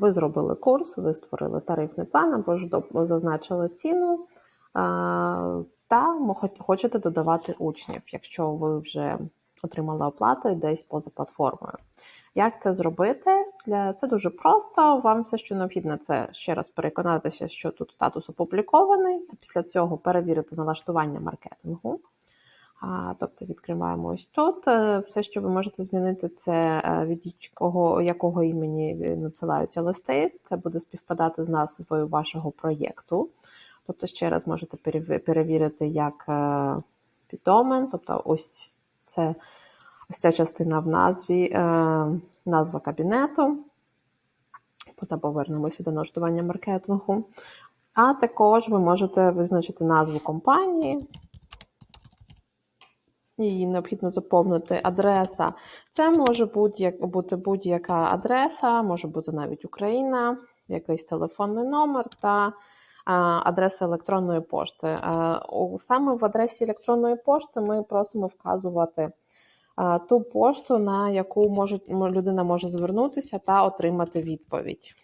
ви зробили курс, ви створили тарифний план або ж зазначили ціну, та хочете додавати учнів, якщо ви вже отримали оплати десь поза платформою. Як це зробити? Для це дуже просто. Вам все, що необхідно, це ще раз переконатися, що тут статус опублікований. А після цього перевірити налаштування маркетингу. Тобто відкриваємо ось тут. Е, Все, що ви можете змінити, це е, від якого, якого імені е, надсилаються листи. Це буде співпадати з назвою вашого проєкту. Тобто, ще раз можете перевірити, як е, під домен, тобто ось це ось ця частина в назві, назва кабінету. Потім повернемося до налаштування маркетингу. А також ви можете визначити назву компанії. Її необхідно заповнити адреса. Це може бути будь-яка адреса, може бути навіть Україна, якийсь телефонний номер та адреса електронної пошти. Саме в адресі електронної пошти ми просимо вказувати ту пошту, на яку людина може звернутися та отримати відповідь.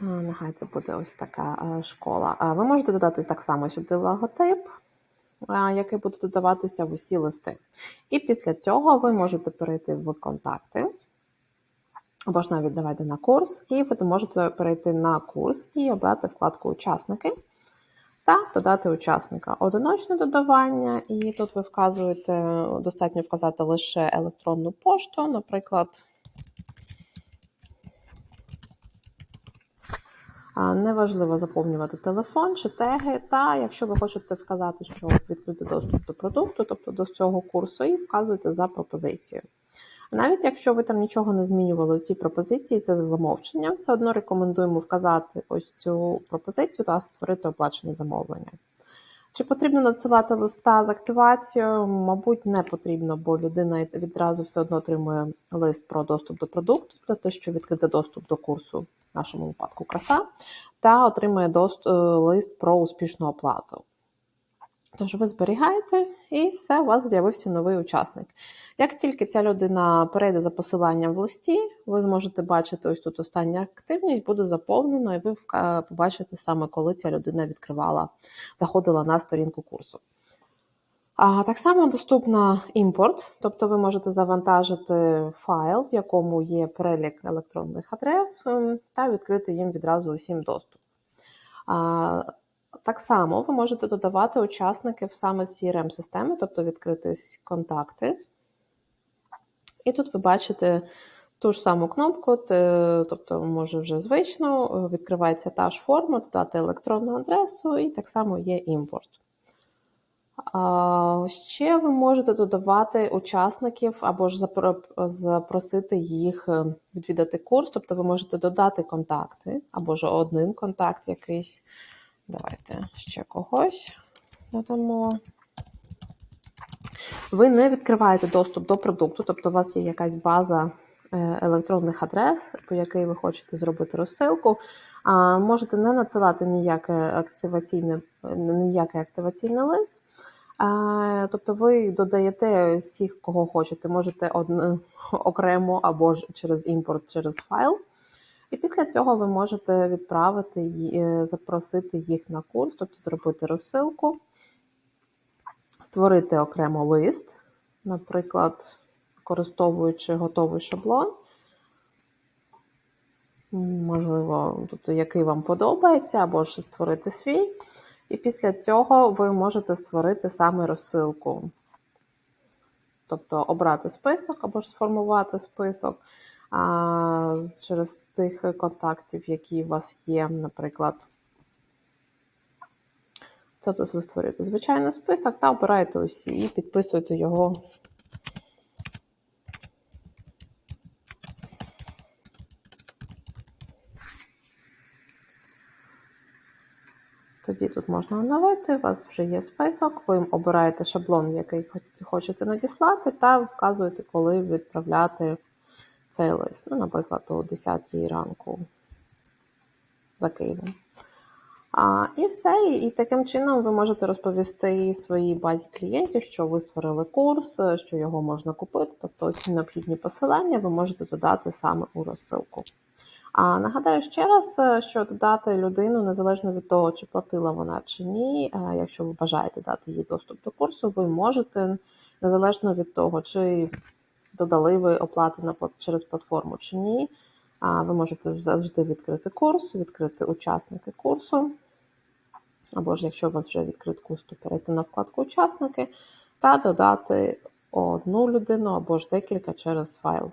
Нехай це буде ось така е, школа. Ви можете додати так само сюди логотип, який буде додаватися в усі листи. І після цього ви можете перейти в контакти, або ж навіть давайте на курс, і ви можете перейти на курс і обрати вкладку Учасники та додати учасника. Одиночне додавання, і тут ви вказуєте, достатньо вказати лише електронну пошту, наприклад. Неважливо заповнювати телефон чи теги. Та якщо ви хочете вказати, що відкрити доступ до продукту, тобто до цього курсу, і вказуєте за пропозицію. Навіть якщо ви там нічого не змінювали у цій пропозиції, це за замовченням, все одно рекомендуємо вказати ось цю пропозицію та створити оплачене замовлення. Чи потрібно надсилати листа з активацією? Мабуть, не потрібно, бо людина відразу все одно отримує лист про доступ до продукту, про те, що відкрити доступ до курсу, в нашому випадку краса, та отримує лист про успішну оплату. Тож ви зберігаєте, і все, у вас з'явився новий учасник. Як тільки ця людина перейде за посиланням в листі, ви зможете бачити ось тут остання активність, буде заповнено, і ви побачите саме, коли ця людина відкривала, заходила на сторінку курсу. А так само доступна імпорт, тобто ви можете завантажити файл, в якому є перелік електронних адрес, ем, та відкрити їм відразу усім доступ. Так само ви можете додавати учасників саме з CRM-системи, тобто відкрити с- контакти. І тут ви бачите ту ж саму кнопку, тобто, може вже звично, відкривається та ж форма, додати електронну адресу, і так само є імпорт. Ще ви можете додавати учасників або ж запросити їх е, відвідати курс, тобто ви можете додати контакти, або ж один контакт якийсь. Давайте ще когось додамо. Ви не відкриваєте доступ до продукту, тобто у вас є якась база е, електронних адрес, по якій ви хочете зробити розсилку. А можете не надсилати ніяке активаційне, ніякий активаційний лист. А, Тобто ви додаєте всіх, кого хочете, можете одне, окремо або ж через імпорт, через файл. І після цього ви можете відправити, е, запросити їх на курс, тобто зробити розсилку, створити окремо лист, наприклад, використовуючи готовий шаблон. Можливо, тобто, який вам подобається, або ж створити свій. І після цього ви можете створити саме розсилку. Тобто обрати список або ж сформувати список через цих контактів, які у вас є, наприклад. Тобто ви створюєте звичайний список та обираєте усі і підписуєте його. Тоді тут можна оновити, у вас вже є список, ви обираєте шаблон, який хочете надіслати, та вказуєте, коли відправляти цей лист. Ну, наприклад, о 10 ранку за Києвом. А, і все. І, таким чином ви можете розповісти своїй базі клієнтів, що ви створили курс, що його можна купити. Тобто всі необхідні посилання ви можете додати саме у розсилку. А нагадаю ще раз, що додати людину незалежно від того, чи платила вона чи ні. е, Якщо ви бажаєте дати їй доступ до курсу, ви можете незалежно від того, чи додали ви оплати на через платформу чи ні. А ви можете завжди відкрити курс, відкрити учасники курсу. Або ж якщо у вас вже відкрит курс, то перейти на вкладку учасники та додати одну людину або ж декілька через файл.